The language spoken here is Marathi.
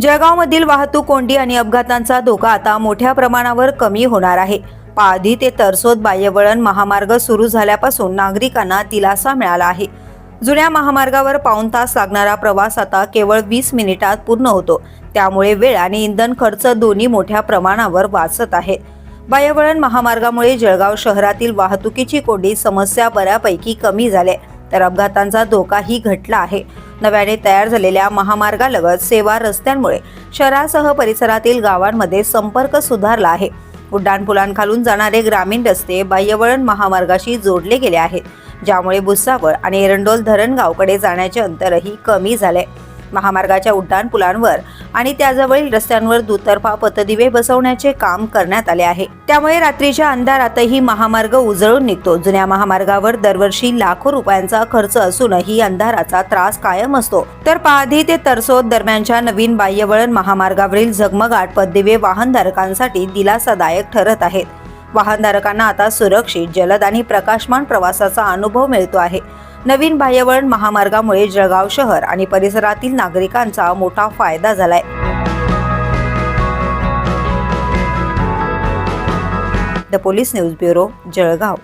जळगावमधील वाहतूक कोंडी आणि अपघातांचा धोका आता मोठ्या प्रमाणावर कमी होणार आहे. पाधी ते तरसोद बाह्यवळण महामार्ग सुरू झाल्यापासून नागरिकांना दिलासा मिळाला आहे. जुन्या महामार्गावर पाऊण तास लागणारा प्रवास आता केवळ वीस मिनिटात पूर्ण होतो. त्यामुळे वेळ आणि इंधन खर्च दोन्ही मोठ्या प्रमाणावर वाचत आहे बाह्यवळण महामार्गामुळे जळगाव शहरातील वाहतुकीची कोंडी समस्या बऱ्यापैकी कमी झाल्या. तर अपघातांचा धोकाही घटला आहे. नव्याने तयार झालेल्या महामार्गालगत सेवा रस्त्यांमुळे शहरासह परिसरातील गावांमध्ये संपर्क सुधारला आहे. उड्डाणपुलांखालून जाणारे ग्रामीण रस्ते बाह्यवळण महामार्गाशी जोडले गेले आहेत ज्यामुळे भुसावळ आणि एरंडोल धरणगावकडे जाण्याचे अंतरही कमी झाले महामार्गाच्या उड्डाणपुलांवर आणि त्याजवळील रस्त्यांवर दुतर्फा पथदिवे बसवण्याचे काम करण्यात आले आहे. त्यामुळे रात्रीच्या अंधारातही महामार्ग उजळून निघतो. जुन्या महामार्गावर दरवर्षी लाखो रुपयांचा खर्च असूनही अंधाराचा त्रास कायम असतो. तर पाधी ते तरसोद दरम्यानच्या नवीन बाह्यवळण महामार्गावरील झगमगाट पददिवे वाहनधारकांसाठी दिलासादायक ठरत आहेत. वाहनधारकांना आता सुरक्षित जलद आणि प्रकाशमान प्रवासाचा अनुभव मिळतो आहे. नवीन बाह्यवळण महामार्गामुळे जळगाव शहर आणि परिसरातील नागरिकांचा मोठा फायदा झालाय. The police news bureau Jalgaon.